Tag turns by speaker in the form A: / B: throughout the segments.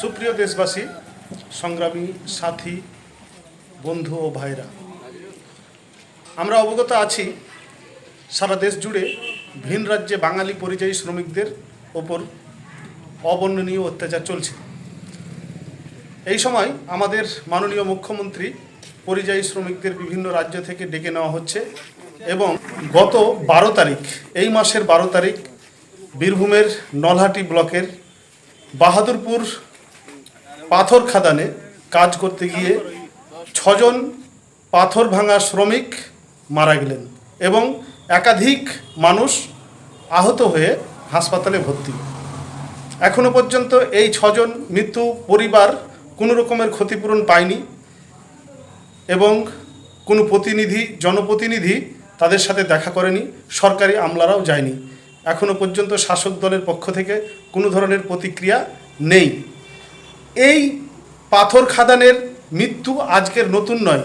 A: সুপ্রিয় দেশবাসী, সংগ্রামী সাথী, বন্ধু ও ভাইরা, আমরা অবগত আছি, সারা দেশ জুড়ে ভিন রাজ্যে বাঙালি পরিযায়ী শ্রমিকদের ওপর অবর্ণনীয় অত্যাচার চলছে। এই সময় আমাদের মাননীয় মুখ্যমন্ত্রী পরিযায়ী শ্রমিকদের বিভিন্ন রাজ্য থেকে ডেকে নেওয়া হচ্ছে এবং গত বারো তারিখ, এই মাসের বারো তারিখ বীরভূমের নলহাটি ব্লকের বাহাদুরপুর পাথর খাদানে কাজ করতে গিয়ে ছজন পাথর ভাঙা শ্রমিক মারা গেলেন এবং একাধিক মানুষ আহত হয়ে হাসপাতালে ভর্তি। এখনও পর্যন্ত এই ছজন মৃত্যু পরিবার কোনো রকমের ক্ষতিপূরণ পায়নি এবং কোনো প্রতিনিধি, জনপ্রতিনিধি তাদের সাথে দেখা করেনি, সরকারি আমলারাও যায়নি। এখনও পর্যন্ত শাসক দলের পক্ষ থেকে কোনো ধরনের প্রতিক্রিয়া নেই। এই পাথর খাদানের মৃত্যু আজকের নতুন নয়।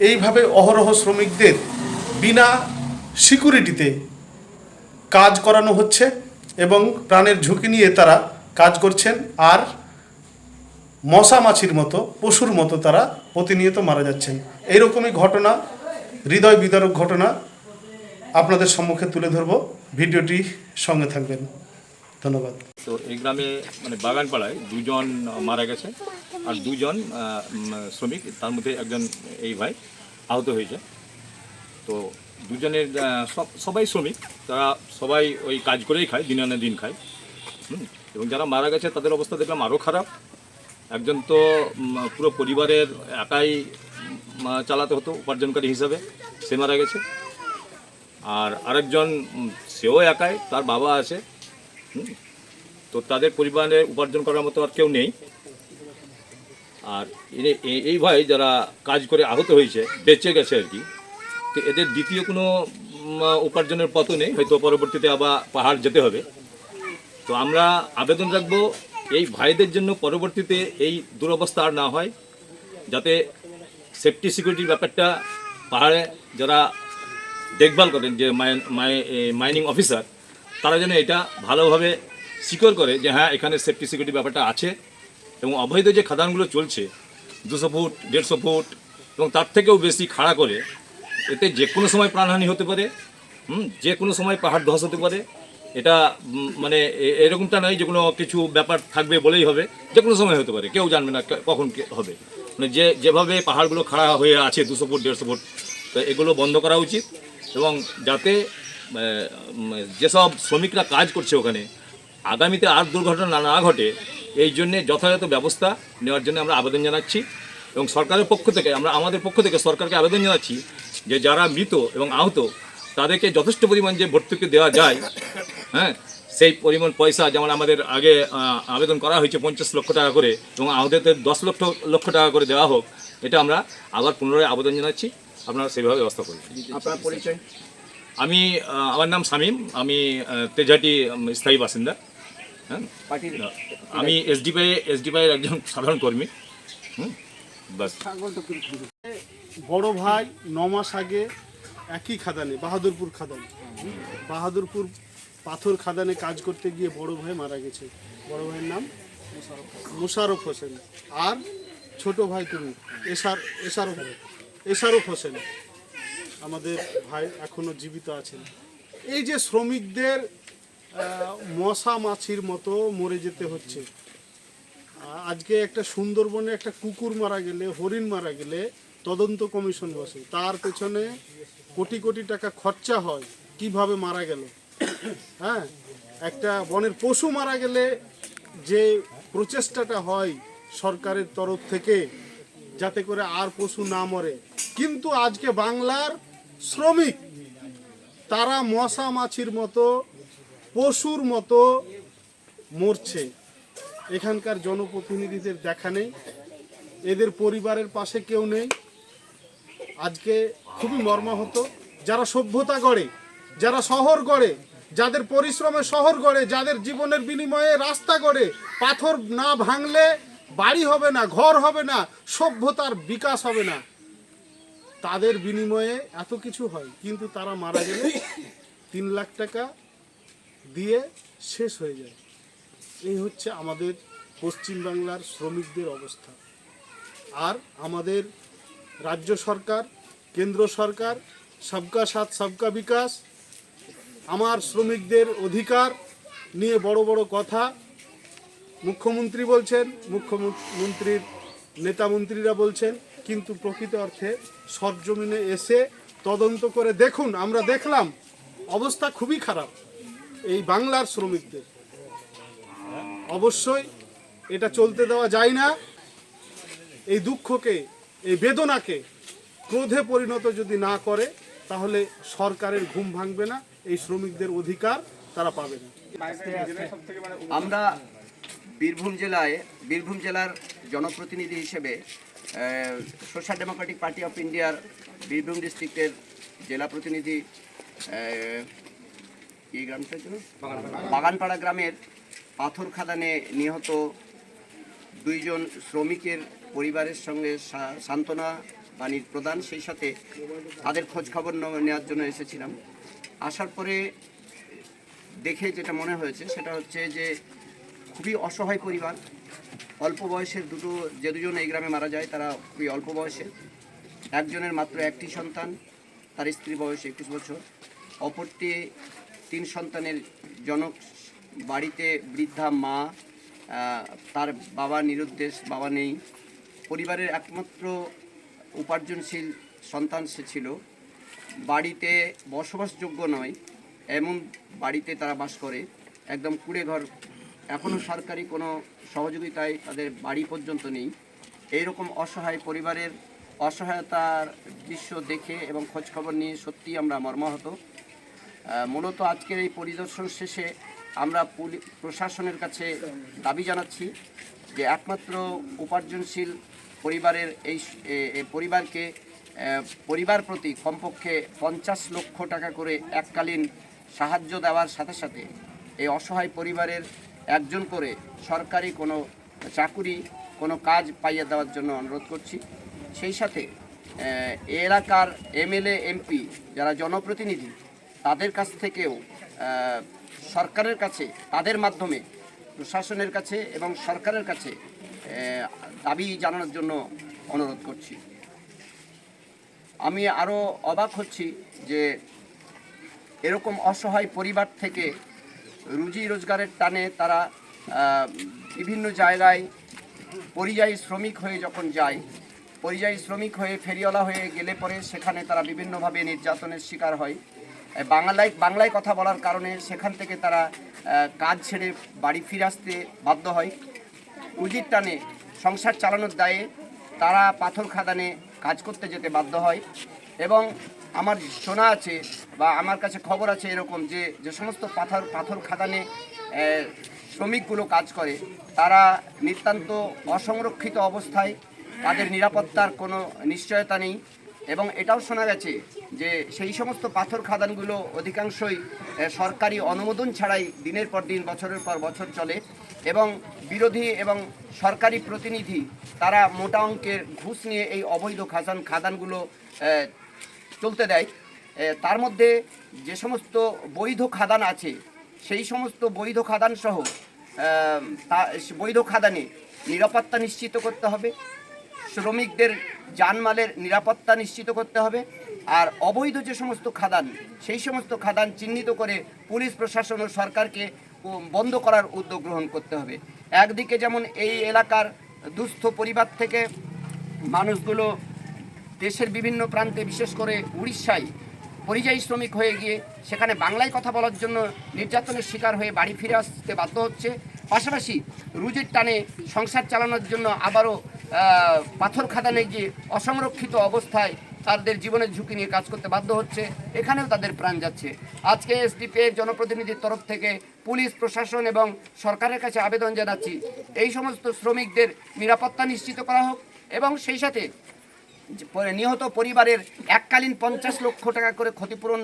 A: এইভাবে অহরহ শ্রমিকদের বিনা সিকিউরিটিতে কাজ করানো হচ্ছে এবং প্রাণের ঝুঁকি নিয়ে তারা কাজ করছেন আর মশা মাছির মতো, পশুর মতো তারা প্রতিনিয়ত মারা যাচ্ছেন। এইরকমই ঘটনা, হৃদয় বিদারক ঘটনা আপনাদের সম্মুখে তুলে ধরব। ভিডিওটি সঙ্গে থাকবেন। ধন্যবাদ।
B: তো এই গ্রামে মানে বাগানপাড়ায় দুজন মারা গেছে আর দুজন শ্রমিক, তার মধ্যে একজন এই ভাই আহত হয়েছে। তো দুজনের সব- সবাই শ্রমিক, তারা সবাই ওই কাজ করেই খায়, দিন আনে দিন খায়। এবং যারা মারা গেছে, তাদের অবস্থা দেখলাম আরও খারাপ। একজন তো পুরো পরিবারের একাই চালাতে হতো উপার্জনকারী হিসাবে, সে মারা গেছে। আর আরেকজন সেও একাই, তার বাবা আছে। তো তাদের পরিবারে উপার্জন করার মতো আর কেউ নেই। আর এই ভাই যারা কাজ করে আহত হয়েছে, বেঁচে গেছে আর কি। তো এদের দ্বিতীয় কোনো উপার্জনের পথও নেই, হয়তো পরবর্তীতে আবার পাহাড় যেতে হবে। তো আমরা আবেদন রাখব, এই ভাইদের জন্য পরবর্তীতে এই দুরবস্থা আর না হয়, যাতে সেফটি সিকিউরিটির ব্যাপারটা পাহাড়ে যারা দেখভাল করেন, যে মাইনিং অফিসার তারা যেন এটা ভালোভাবে সিকিওর করে যে হ্যাঁ এখানে সেফটি সিকিউরিটি ব্যাপারটা আছে এবং অবৈধ যে খাদানগুলো চলছে, দুশো ফুট, দেড়শো ফুট এবং তার থেকেও বেশি খাড়া করে, এতে যে কোনো সময় প্রাণহানি হতে পারে, হুম, যে কোনো সময় পাহাড় ধস হতে পারে, এটা মানে এরকমটা নয় যে কোনো কিছু ব্যাপার থাকবে বলেই হবে, যে কোনো সময় হতে পারে, কেউ জানবে না কখন হবে। মানে যে, যেভাবে পাহাড়গুলো খাড়া হয়ে আছে দুশো ফুট, দেড়শো ফুট, তো এগুলো বন্ধ করা উচিত এবং যাতে যেসব শ্রমিকরা কাজ করছে ওখানে, আগামীতে আর দুর্ঘটনা না ঘটে, এই জন্যে যথাযথ ব্যবস্থা নেওয়ার জন্য আমরা আবেদন জানাচ্ছি এবং সরকারের পক্ষ থেকে, আমরা আমাদের পক্ষ থেকে সরকারকে আবেদন জানাচ্ছি যে যারা মৃত এবং আহত, তাদেরকে যথেষ্ট পরিমাণ যে ভর্তুকি দেওয়া যায় হ্যাঁ সেই পরিমাণ পয়সা যেমন আমাদের আগে আবেদন করা হয়েছে পঞ্চাশ লক্ষ টাকা করে এবং আহতদের দশ লক্ষ লক্ষ টাকা করে দেওয়া হোক, এটা আমরা আবার পুনরায় আবেদন জানাচ্ছি। আপনারা সেইভাবে ব্যবস্থা করুন।
C: আপনার পরিচয়?
B: আমি আমার নাম শামীম আমি তেজাটি স্থায়ী বাসিন্দা। হ্যাঁ? আমি এসডিপিআই এসডিপিআই এর একজন সাধারণ কর্মী। হুম? বাস।
A: বড় ভাই ন মাস আগে একই খাদানে বাহাদুরপুর খাদান বাহাদুরপুর পাথর খাদানে কাজ করতে গিয়ে বড় ভাই মারা গেছে। বড় ভাইয়ের নাম? মুশারফ হোসেন। আর ছোট ভাই তুমি এসার এসারফ এসারফ হোসেন। আমাদের ভাই এখনও জীবিত আছেন। এই যে শ্রমিকদের মশা মাছির মতো মরে যেতে হচ্ছে। আজকে একটা সুন্দরবনে একটা কুকুর মারা গেলে, হরিণ মারা গেলে তদন্ত কমিশন বসে। তার পেছনে কোটি কোটি টাকা খরচা হয়, কীভাবে মারা গেল? হ্যাঁ একটা বনের পশু মারা গেলে যে প্রচেষ্টাটা হয় সরকারের তরফ থেকে, যাতে করে আর পশু না মরে। কিন্তু আজকে বাংলার শ্রমিক। তারা মশা মাছির মতো, পশুর মতো মরছে। এখানকার জনপ্রতিনিধিদের দেখা নেই। এদের পরিবারের পাশে কেউ নেই। আজকে খুবই মর্মাহত। যারা সভ্যতা গড়ে, যারা শহর গড়ে, যাদের পরিশ্রমে শহর গড়ে, যাদের জীবনের বিনিময়ে রাস্তা গড়ে, পাথর না ভাঙলে বাড়ি হবে না, ঘর হবে না, সভ্যতার বিকাশ হবে না। তাদের বিনিময়ে এত কিছু হয়, কিন্তু তারা মারা গেলে তিন লাখ টাকা দিয়ে শেষ হয়ে যায়। এই হচ্ছে আমাদের পশ্চিমবাংলার শ্রমিকদের অবস্থা। আর আমাদের রাজ্য সরকার, কেন্দ্র সরকার, সবকা সাথ, সবকা বিকাশ, আমার শ্রমিকদের অধিকার নিয়ে বড় বড় কথা। মুখ্যমন্ত্রী বলছেন, মুখ্যমন্ত্রীর নেতা মন্ত্রীরা বলছেন কিন্তু প্রকৃত অর্থে সরজমিনে এসে তদন্ত করে দেখুন, আমরা দেখলাম অবস্থা খুবই খারাপ এই বাংলার শ্রমিকদের। অবশ্যই এটা চলতে দেওয়া যায় না। এই দুঃখকে, এই বেদনাকে ক্রোধে পরিণত যদি না করে, তাহলে সরকারের ঘুম ভাঙবে না, এই শ্রমিকদের অধিকার তারা পাবে না।
C: আমরা বীরভূম জেলায়, বীরভূম জেলার জনপ্রতিনিধি হিসেবে সোশ্যাল ডেমোক্রেটিক পার্টি অফ ইন্ডিয়ার বীরভূম ডিস্ট্রিক্টের জেলা প্রতিনিধি এই গ্রামটা ছিল? বাগানপাড়া গ্রামের পাথর খাদানে নিহত দুইজন শ্রমিকের পরিবারের সঙ্গে সান্ত্বনা বাণীর প্রদান, সেই সাথে তাদের খোঁজ খবর নেওয়ার জন্য এসেছিলাম। আসার পরে দেখে যেটা মনে হয়েছে, সেটা হচ্ছে যে খুবই অসহায় পরিবার। অল্প বয়সের দুটো যে দুজন এই গ্রামে মারা যায়, তারা খুবই অল্প বয়সে। একজনের মাত্র একটি সন্তান, তার স্ত্রী বয়স একুশ বছর। অপরটি তিন সন্তানের জনক, বাড়িতে বৃদ্ধা মা তার বাবা নিরুদ্দেশ, বাবা নেই। পরিবারের একমাত্র উপার্জনশীল সন্তান সে ছিল। বাড়িতে বসবাসযোগ্য নয়, এমন বাড়িতে তারা বাস করে। একদম কুড়ে ঘর এখনও সরকারি কোনো সহযোগিতায় তাদের বাড়ি পর্যন্ত নেই। এইরকম অসহায় পরিবারের অসহায়তার দৃশ্য দেখে এবং খোঁজখবর নিয়ে সত্যিই আমরা মর্মাহত। মূলত আজকের এই পরিদর্শন শেষে আমরা প্রশাসনের কাছে দাবি জানাচ্ছি যে একমাত্র উপার্জনশীল পরিবারের এই পরিবারকে পরিবার প্রতি কমপক্ষে পঞ্চাশ লক্ষ টাকা করে এককালীন সাহায্য দেওয়ার সাথে সাথে এই অসহায় পরিবারের একজন করে সরকারি কোনো চাকুরি, কোনো কাজ পাইয়ে দেওয়ার জন্য অনুরোধ করছি। সেই সাথে এলাকার এমএলএ, এমপি যারা জনপ্রতিনিধি, তাদের কাছ থেকেও সরকারের কাছে, তাদের মাধ্যমে, প্রশাসনের কাছে এবং সরকারের কাছে দাবি জানানোর জন্য অনুরোধ করছি। আমি আরও অবাক হচ্ছি যে এরকম অসহায় পরিবার থেকে রুজি রোজগারের টানে তারা বিভিন্ন জায়গায় পরিযায়ী শ্রমিক হয়ে যখন যায়, পরিযায়ী শ্রমিক হয়ে ফেরিওয়ালা হয়ে গেলে পরে সেখানে তারা বিভিন্নভাবে নির্যাতনের শিকার হয়। বাংলায় বাংলায় কথা বলার কারণে সেখান থেকে তারা কাজ ছেড়ে বাড়ি ফিরে আসতে বাধ্য হয়। উজির টানে সংসার চালানোর দায়ে তারা পাথর খাদানে কাজ করতে যেতে বাধ্য হয় এবং আমার শোনা আছে বা আমার কাছে খবর আছে এরকম যে যে সমস্ত পাথর পাথর খাদানে শ্রমিকগুলো কাজ করে, তারা নিতান্ত অসংরক্ষিত অবস্থায় তাদের নিরাপত্তার কোনো নিশ্চয়তা নেই। এবং এটাও শোনা গেছে যে, সেই সমস্ত পাথর খাদানগুলো অধিকাংশই সরকারি অনুমোদন ছাড়াই দিনের পর দিন, বছরের পর বছর চলে। এবং বিরোধী এবং সরকারি প্রতিনিধি, তারা মোটা অঙ্কের ঘুষ নিয়ে এই অবৈধ খাদান খাদানগুলো চলতে দেয়। তার মধ্যে যে সমস্ত বৈধ খাদান আছে, সেই সমস্ত বৈধ খাদান সহ তা, বৈধ খাদানে নিরাপত্তা নিশ্চিত করতে হবে। শ্রমিকদের জানমালের নিরাপত্তা নিশ্চিত করতে হবে। আর অবৈধ যে সমস্ত খাদান, সেই সমস্ত খাদান চিহ্নিত করে পুলিশ, প্রশাসন ও সরকারকে বন্ধ করার উদ্যোগ গ্রহণ করতে হবে। একদিকে যেমন এই এলাকার দুস্থ পরিবার থেকে মানুষগুলো দেশের বিভিন্ন প্রান্তে, বিশেষ করে উড়িষ্যায় পরিযায়ী শ্রমিক হয়ে গিয়ে সেখানে বাংলায় কথা বলার জন্য নির্যাতনের শিকার হয়ে বাড়ি ফিরে আসতে বাধ্য হচ্ছে। পাশাপাশি রুজির টানে সংসার চালানোর জন্য আবারও পাথর খাদানে গিয়ে অসংরক্ষিত অবস্থায় তাদের জীবনের ঝুঁকি নিয়ে কাজ করতে বাধ্য হচ্ছে। এখানেও তাদের প্রাণ যাচ্ছে। আজকে এসডিপি এর জনপ্রতিনিধির তরফ থেকে পুলিশ, প্রশাসন এবং সরকারের কাছে আবেদন জানাচ্ছি, এই সমস্ত শ্রমিকদের নিরাপত্তা নিশ্চিত করা হোক এবং সেই সাথে নিহত পরিবারের এককালীন পঞ্চাশ লক্ষ টাকা করে ক্ষতিপূরণ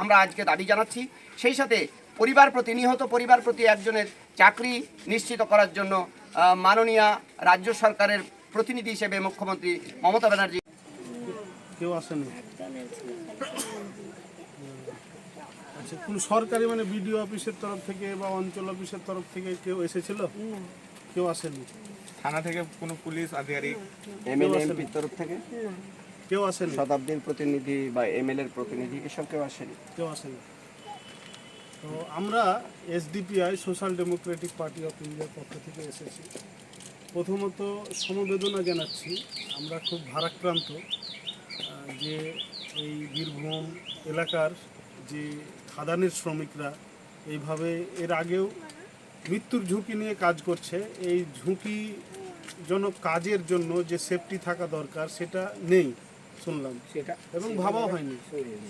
C: আমরা আজকে দাবি জানাচ্ছি। সেই সাথে পরিবার প্রতি নিহত পরিবার প্রতি একজনের চাকরি নিশ্চিত করার জন্য মাননীয় রাজ্য সরকারের প্রতিনিধি হিসেবে মুখ্যমন্ত্রী মমতা ব্যানার্জি।
A: কেউ আসেনি আচ্ছা কোন সরকারি মানে বিডিও অফিসের তরফ থেকে বা অঞ্চল অফিসের তরফ থেকে কেউ এসেছিল? কেউ আসেনি
D: থানা থেকে কোনো পুলিশ আধিকারিক?
C: এমএলএ এমপির তরফ থেকে?
A: কেউ আসেনি
C: শতাব্দীর প্রতিনিধি বা এমএলএ এর প্রতিনিধি এসব কেউ আসেনি?
A: কেউ আসেনি তো আমরা SDPI social democratic party of ইন্ডিয়ার পক্ষ থেকে এসেছি। প্রথমত সমবেদনা জানাচ্ছি আমরা খুব ভারাক্রান্ত যে এই বীরভূম এলাকার যে খাদানের শ্রমিকরা এইভাবে এর আগেও মৃত্যুর ঝুঁকি নিয়ে কাজ করছে এই ঝুঁকি ঝুঁকিজনক কাজের জন্য যে সেফটি থাকা দরকার সেটা নেই শুনলাম।
E: সেটা
A: এবং ভাবাও হয়নি।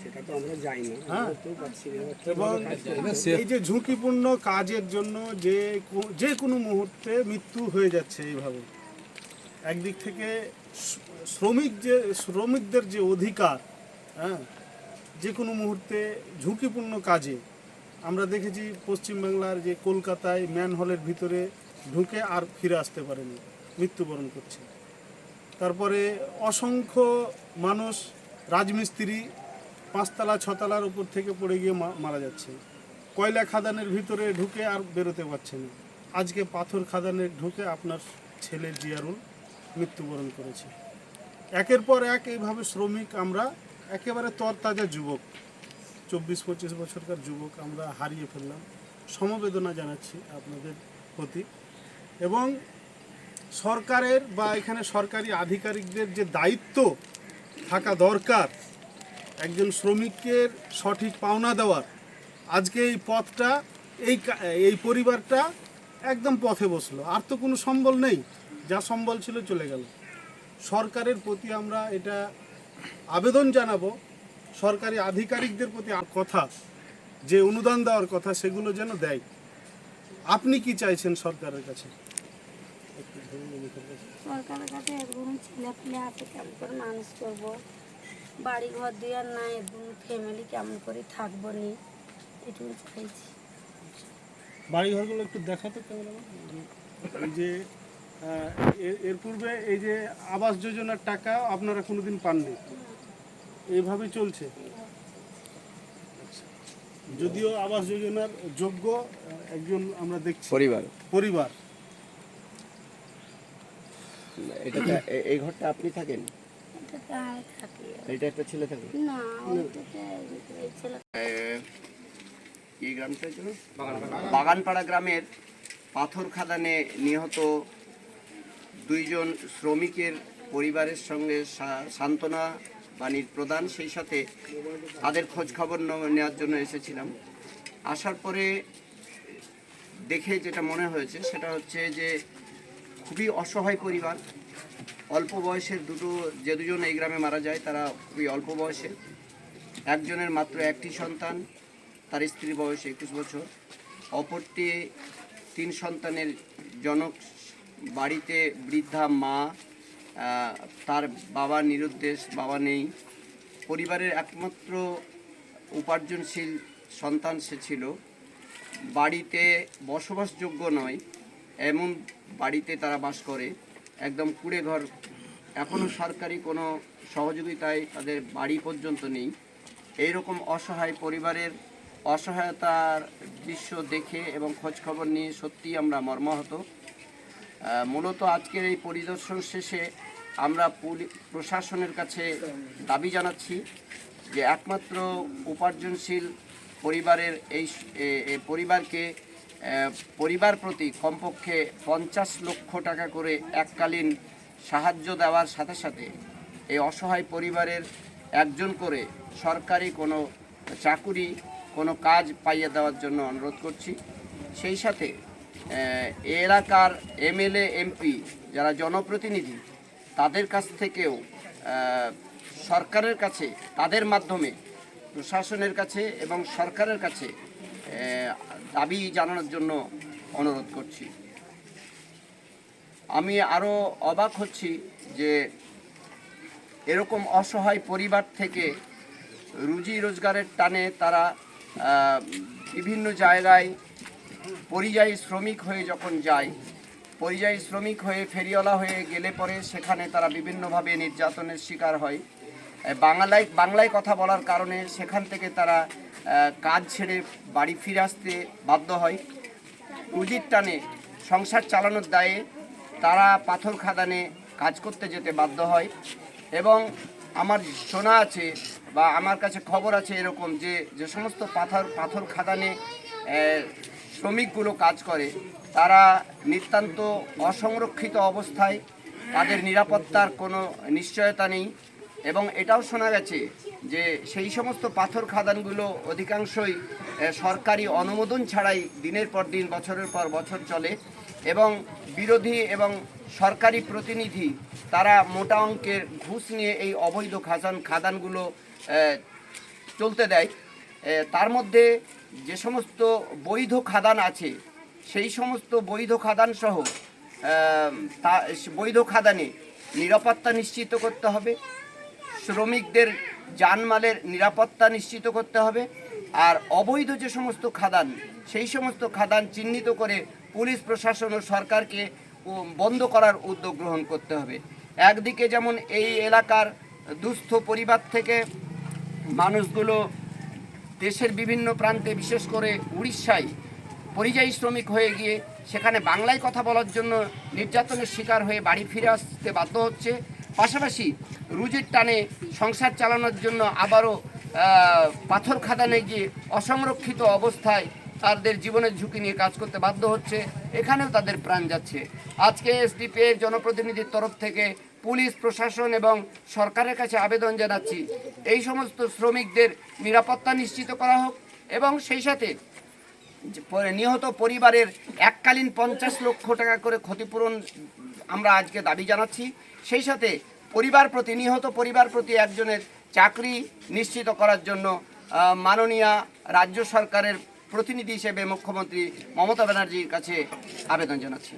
E: সেটা তো আমরা যাই না।
A: হ্যাঁ। এবং এই যে ঝুঁকিপূর্ণ কাজের জন্য যে যে কোনো মুহূর্তে মৃত্যু হয়ে যাচ্ছে এইভাবে। একদিক থেকে শ্রমিক যে শ্রমিকদের যে অধিকার হ্যাঁ যে কোনো মুহূর্তে ঝুঁকিপূর্ণ কাজে আমরা দেখেছি পশ্চিমবাংলার যে কলকাতায় ম্যানহলের ভিতরে ঢুকে আর ফিরে আসতে পারেনি, মৃত্যুবরণ করছে। তারপরে অসংখ্য মানুষ, রাজমিস্ত্রি, পাঁচতলা, ছতলার উপর থেকে পড়ে গিয়ে মারা যাচ্ছে। কয়লা খাদানের ভিতরে ঢুকে আর বেরোতে পারছে না। আজকে পাথর খাদানে ঢুকে আপনার ছেলে জিয়ারুল মৃত্যুবরণ করেছে। একের পর এক এইভাবে শ্রমিক আমরা একেবারে তরতাজা যুবক। চব্বিশ পঁচিশ বছরকার যুবক আমরা হারিয়ে ফেললাম। সমবেদনা জানাচ্ছি আপনাদের প্রতি। এবং সরকারের বা এখানে সরকারি আধিকারিকদের যে দায়িত্ব থাকা দরকার, একজন শ্রমিকের সঠিক পাওনা দেওয়ার, আজকে এই পথটা, এই এই পরিবারটা একদম পথে বসল। আর তো কোনো সম্বল নেই, যা সম্বল ছিল চলে গেল। সরকারের প্রতি আমরা এটা আবেদন জানাব। সরকারি আধিকারিকদের প্রতি আর কথা যে অনুদান দেওয়ার কথা সেগুলো যেন দেয়। আপনি কি চাইছেন সরকারের কাছে?
F: সরকারের কাছে একদম ছেলে পেলে আছে কেমন করে মানুষ করব? বাড়ি ঘর দিয়ে একদম ফ্যামিলি কেমন করে থাকব নি? এটুকু চাইছি।
A: বাড়ি ঘরগুলো একটু দেখাতো কেমন এই যে এর- এর পূর্বে এই যে আবাস যোজনার টাকা আপনারা কোনোদিন পাননি? এইভাবে চলছে। যদিও আবাস যোজনার যোগ্য একজন আমরা দেখছি।
C: পরিবার।
A: পরিবার।
C: এটা এই ঘরটা আপনি থাকেন?
F: এটাতে আমি থাকি।
C: এটা একটা ছেলে থাকে?
F: না এই
C: গ্রামটা ছিল বাগানপাড়া। গ্রামের পাথর খাদানে নিহত দুইজন শ্রমিকের পরিবারের সঙ্গে সান্ত্বনা বাণীর প্রদান, সেই সাথে তাদের খোঁজ খবর নেওয়ার জন্য এসেছিলাম। আসার পরে দেখে যেটা মনে হয়েছে, সেটা হচ্ছে যে খুবই অসহায় পরিবার। অল্প বয়সের দুটো, যে দুজন এই গ্রামে মারা যায়, তারা খুবই অল্প বয়সে। একজনের মাত্র একটি সন্তান, তার স্ত্রীর বয়স একুশ বছর। অপরটি তিন সন্তানের জনক, বাড়িতে বৃদ্ধা মা তার বাবা নিরুদ্দেশ, বাবা নেই। পরিবারের একমাত্র উপার্জনশীল সন্তান সে ছিল। বাড়িতে বসবাসযোগ্য নয়, এমন বাড়িতে তারা বাস করে, একদম কুড়ে ঘর। এখনও সরকারি কোনো সহযোগিতায় তাদের বাড়ি পর্যন্ত নেই। এইরকম অসহায় পরিবারের অসহায়তার দৃশ্য দেখে এবং খোঁজখবর নিয়ে সত্যিই আমরা মর্মাহত। মূলত আজকের এই পরিদর্শন শেষে আমরা প্রশাসনের কাছে দাবি জানাচ্ছি যে একমাত্র উপার্জনশীল পরিবারের এই পরিবারকে পরিবার প্রতি কমপক্ষে পঞ্চাশ লক্ষ টাকা করে এককালীন সাহায্য দেওয়ার সাথে সাথে এই অসহায় পরিবারের একজন করে সরকারি কোনো চাকুরি, কোনো কাজ পাইয়ে দেওয়ার জন্য অনুরোধ করছি। সেই সাথে এলাকার এমএলএ, এমপি যারা জনপ্রতিনিধি তাদের কাছ থেকেও সরকারের কাছে, তাদের মাধ্যমে, প্রশাসনের কাছে এবং সরকারের কাছে দাবি জানানোর জন্য অনুরোধ করছি। আমি আরও অবাক হচ্ছি যে এরকম অসহায় পরিবার থেকে রুজি রোজগারের টানে তারা বিভিন্ন জায়গায় পরিযায়ী শ্রমিক হয়ে যখন যায় পরিযায়ী শ্রমিক হয়ে ফেরিওয়ালা হয়ে গেলে পরে সেখানে তারা বিভিন্নভাবে নির্যাতনের শিকার হয়। বাংলায় বাংলায় কথা বলার কারণে সেখান থেকে তারা কাজ ছেড়ে বাড়ি ফিরে আসতে বাধ্য হয়। রুজির টানে সংসার চালানোর দায়ে তারা পাথর খাদানে কাজ করতে যেতে বাধ্য হয় এবং আমার শোনা আছে বা আমার কাছে খবর আছে এরকম যে যে সমস্ত পাথর পাথর খাদানে শ্রমিকগুলো কাজ করে, তারা নিতান্ত অসংরক্ষিত অবস্থায় তাদের নিরাপত্তার কোনো নিশ্চয়তা নেই এবং এটাও শোনা গেছে যে সেই সমস্ত পাথর খাদানগুলো অধিকাংশই সরকারি অনুমোদন ছাড়াই দিনের পর দিন, বছরের পর বছর চলে এবং বিরোধী এবং সরকারি প্রতিনিধি তারা মোটা অঙ্কের ঘুষ নিয়ে এই অবৈধ খাদান খাদানগুলো চলতে দেয়। তার মধ্যে যে সমস্ত বৈধ খাদান আছে, সেই সমস্ত বৈধ খাদান সহ তা, বৈধ খাদানে নিরাপত্তা নিশ্চিত করতে হবে। শ্রমিকদের জানমালের নিরাপত্তা নিশ্চিত করতে হবে। আর অবৈধ যে সমস্ত খাদান, সেই সমস্ত খাদান চিহ্নিত করে পুলিশ, প্রশাসন ও সরকারকে বন্ধ করার উদ্যোগ গ্রহণ করতে হবে। একদিকে যেমন এই এলাকার দুস্থ পরিবার থেকে মানুষগুলো দেশের বিভিন্ন প্রান্তে, বিশেষ করে উড়িষ্যায় পরিযায়ী শ্রমিক হয়ে গিয়ে সেখানে বাংলায় কথা বলার জন্য নির্যাতনের শিকার হয়ে বাড়ি ফিরে আসতে বাধ্য হচ্ছে। পাশাপাশি রুজির টানে সংসার চালানোর জন্য আবারও পাথর খাদানে গিয়ে অসংরক্ষিত অবস্থায় তাদের জীবনের ঝুঁকি নিয়ে কাজ করতে বাধ্য হচ্ছে, এখানেও তাদের প্রাণ যাচ্ছে। আজকে এসডিপি এর জনপ্রতিনিধির তরফ থেকে পুলিশ, প্রশাসন এবং সরকারের কাছে আবেদন জানাচ্ছি, এই সমস্ত শ্রমিকদের নিরাপত্তা নিশ্চিত করা হোক এবং সেই সাথে নিহত পরিবারের এককালীন পঞ্চাশ লক্ষ টাকা করে ক্ষতিপূরণ আমরা আজকে দাবি জানাচ্ছি। সেই সাথে পরিবার প্রতি, নিহত পরিবার প্রতি একজনের চাকরি নিশ্চিত করার জন্য মাননীয় রাজ্য সরকারের প্রতিনিধি হিসেবে মুখ্যমন্ত্রী মমতা ব্যানার্জির কাছে আবেদন জানাচ্ছি।